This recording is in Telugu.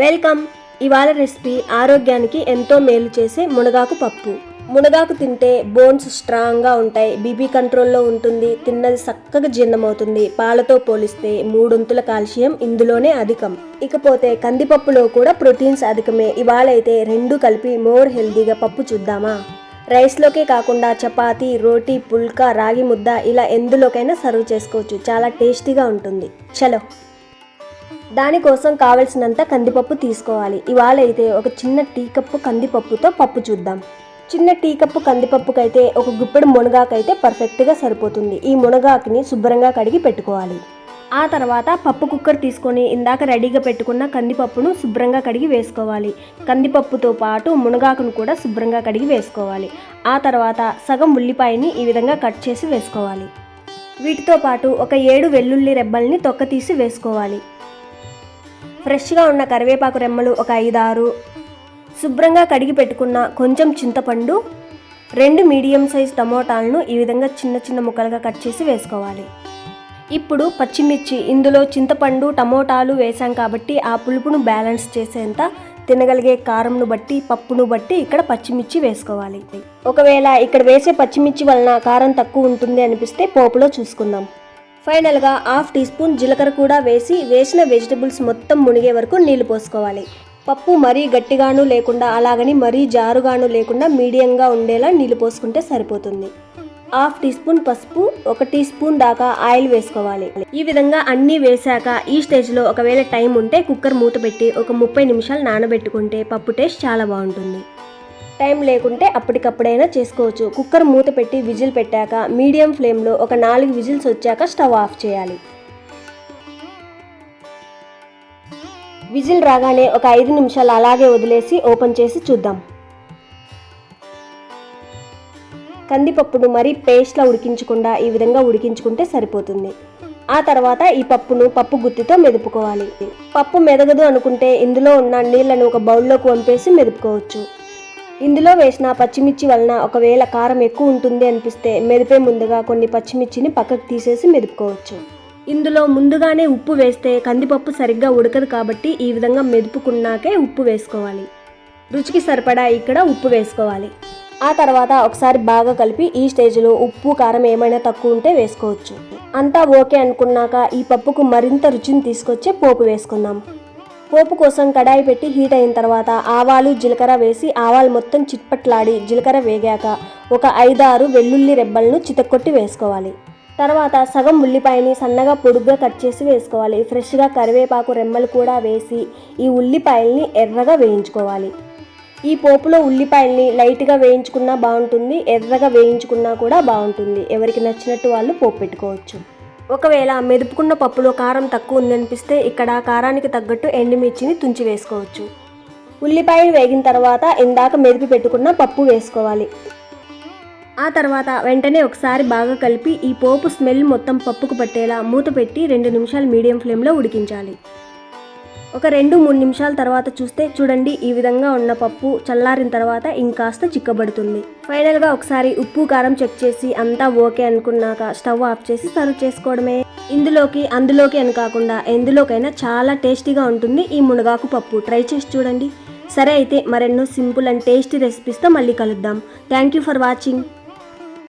వెల్కమ్. ఇవాళ రెసిపీ ఆరోగ్యానికి ఎంతో మేలు చేసే మునగాకు పప్పు. మునగాకు తింటే బోన్స్ స్ట్రాంగ్గా ఉంటాయి బీపీ కంట్రోల్లో ఉంటుంది తిన్నది చక్కగా జీర్ణమవుతుంది. పాలతో పోలిస్తే మూడొంతుల కాల్షియం ఇందులోనే అధికం. ఇకపోతే కందిపప్పులో కూడా ప్రోటీన్స్ అధికమే. ఇవాళ అయితే రెండు కలిపి మోర్ హెల్దీగా పప్పు చూద్దామా? రైస్లోకే కాకుండా చపాతీ రోటీ పుల్కా రాగి ముద్ద ఇలా ఎందులోకైనా సర్వ్ చేసుకోవచ్చు. చాలా టేస్టీగా ఉంటుంది. చలో. దానికోసం కావలసినంత కందిపప్పు తీసుకోవాలి. ఇవాళ అయితే ఒక చిన్న టీ కప్పు కందిపప్పుతో పప్పు చూద్దాం. చిన్న టీ కప్పు కందిపప్పుకైతే ఒక గుప్పెడు మునగాకైతే పర్ఫెక్ట్గా సరిపోతుంది. ఈ మునగాకుని శుభ్రంగా కడిగి పెట్టుకోవాలి. ఆ తర్వాత పప్పు కుక్కర్ తీసుకొని ఇందాక రెడీగా పెట్టుకున్న కందిపప్పును శుభ్రంగా కడిగి వేసుకోవాలి. కందిపప్పుతో పాటు మునగాకును కూడా శుభ్రంగా కడిగి వేసుకోవాలి. ఆ తర్వాత సగం ఉల్లిపాయని ఈ విధంగా కట్ చేసి వేసుకోవాలి. వీటితో పాటు ఒక ఏడు వెల్లుల్లి రెబ్బల్ని తొక్క తీసి వేసుకోవాలి. ఫ్రెష్గా ఉన్న కరివేపాకు రెమ్మలు ఒక ఐదారు. శుభ్రంగా కడిగి పెట్టుకున్న కొంచెం చింతపండు రెండు మీడియం సైజ్ టమోటాలను ఈ విధంగా చిన్న చిన్న ముక్కలుగా కట్ చేసి వేసుకోవాలి. ఇప్పుడు పచ్చిమిర్చి ఇందులో చింతపండు టమోటాలు వేసాం కాబట్టి ఆ పులుపును బ్యాలెన్స్ చేసేంత తినగలిగే కారంను బట్టి పప్పును బట్టి ఇక్కడ పచ్చిమిర్చి వేసుకోవాలి. ఒకవేళ ఇక్కడ వేసే పచ్చిమిర్చి వలన కారం తక్కువ ఉంటుంది అనిపిస్తే పోపులో చూసుకుందాం. ఫైనల్గా హాఫ్ టీ స్పూన్ జీలకర్ర కూడా వేసి వేసిన వెజిటబుల్స్ మొత్తం మునిగే వరకు నీళ్ళు పోసుకోవాలి. పప్పు మరీ గట్టిగాను లేకుండా అలాగని మరీ జారుగాను లేకుండా మీడియంగా ఉండేలా నీళ్ళు పోసుకుంటే సరిపోతుంది. హాఫ్ టీ స్పూన్ పసుపు ఒక టీ స్పూన్ దాకా ఆయిల్ వేసుకోవాలి. ఈ విధంగా అన్నీ వేశాక ఈ స్టేజ్లో ఒకవేళ టైం ఉంటే కుక్కర్ మూత పెట్టి ఒక ముప్పై నిమిషాలు నానబెట్టుకుంటే పప్పు టేస్ట్ చాలా బాగుంటుంది. టైం లేకుంటే అప్పటికప్పుడైనా చేసుకోవచ్చు. కుక్కర్ మూత పెట్టి విజిల్ పెట్టాక మీడియం ఫ్లేమ్లో ఒక నాలుగు విజిల్స్ వచ్చాక స్టవ్ ఆఫ్ చేయాలి. విజిల్ రాగానే ఒక ఐదు నిమిషాలు అలాగే వదిలేసి ఓపెన్ చేసి చూద్దాం. కందిపప్పును మరీ పేస్ట్లా ఉడికించకుండా ఈ విధంగా ఉడికించుకుంటే సరిపోతుంది. ఆ తర్వాత ఈ పప్పును పప్పు గుత్తితో మెదుపుకోవాలి. పప్పు మెదగదు అనుకుంటే ఇందులో ఉన్న నీళ్ళను ఒక బౌల్లోకి వంపేసి మెదుపుకోవచ్చు. ఇందులో వేసిన పచ్చిమిర్చి వలన ఒకవేళ కారం ఎక్కువ ఉంటుంది అనిపిస్తే మెదిపే ముందుగా కొన్ని పచ్చిమిర్చిని పక్కకు తీసేసి మెదుపుకోవచ్చు. ఇందులో ముందుగానే ఉప్పు వేస్తే కందిపప్పు సరిగ్గా ఉడకదు కాబట్టి ఈ విధంగా మెదుపుకున్నాకే ఉప్పు వేసుకోవాలి. రుచికి సరిపడా ఇక్కడ ఉప్పు వేసుకోవాలి. ఆ తర్వాత ఒకసారి బాగా కలిపి ఈ స్టేజ్లో ఉప్పు కారం ఏమైనా తక్కువ ఉంటే వేసుకోవచ్చు. అంతా ఓకే అనుకున్నాక ఈ పప్పుకు మరింత రుచిని తీసుకొచ్చే పోపు వేసుకుందాం. పోపు కోసం కడాయి పెట్టి హీట్ అయిన తర్వాత ఆవాలు జీలకర్ర వేసి ఆవాలు మొత్తం చిట్పట్లాడి జీలకర్ర వేగాక ఒక ఐదారు వెల్లుల్లి రెబ్బలను చితక్కొట్టి వేసుకోవాలి. తర్వాత సగం ఉల్లిపాయని సన్నగా పొడుగ్గా కట్ చేసి వేసుకోవాలి. ఫ్రెష్గా కరివేపాకు రెమ్మలు కూడా వేసి ఈ ఉల్లిపాయల్ని ఎర్రగా వేయించుకోవాలి. ఈ పోపులో ఉల్లిపాయల్ని లైట్గా వేయించుకున్నా బాగుంటుంది ఎర్రగా వేయించుకున్నా కూడా బాగుంటుంది. ఎవరికి నచ్చినట్టు వాళ్ళు పోపు పెట్టుకోవచ్చు. ఒకవేళ మెదుపుకున్న పప్పులో కారం తక్కువ ఉందనిపిస్తే ఇక్కడ కారానికి తగ్గట్టు ఎండుమిర్చిని తుంచి వేసుకోవచ్చు. ఉల్లిపాయలు వేగిన తర్వాత ఇందాక మెదిపి పెట్టుకున్న పప్పు వేసుకోవాలి. ఆ తర్వాత వెంటనే ఒకసారి బాగా కలిపి ఈ పోపు స్మెల్ మొత్తం పప్పుకు పట్టేలా మూత పెట్టి రెండు నిమిషాలు మీడియం ఫ్లేమ్లో ఉడికించాలి. ఒక రెండు మూడు నిమిషాల తర్వాత చూస్తే చూడండి ఈ విధంగా ఉన్న పప్పు చల్లారిన తర్వాత ఇంకాస్త చిక్కబడుతుంది. ఫైనల్గా ఒకసారి ఉప్పు కారం చెక్ చేసి అంతా ఓకే అనుకున్నాక స్టవ్ ఆఫ్ చేసి సర్వ్ చేసుకోవడమే. ఇందులోకి అందులోకి అని కాకుండా ఎందులోకైనా చాలా టేస్టీగా ఉంటుంది ఈ మునగాకు పప్పు. ట్రై చేసి చూడండి. సరే అయితే మరెన్నో సింపుల్ అండ్ టేస్టీ రెసిపీస్తో మళ్ళీ కలుద్దాం. Thank you for watching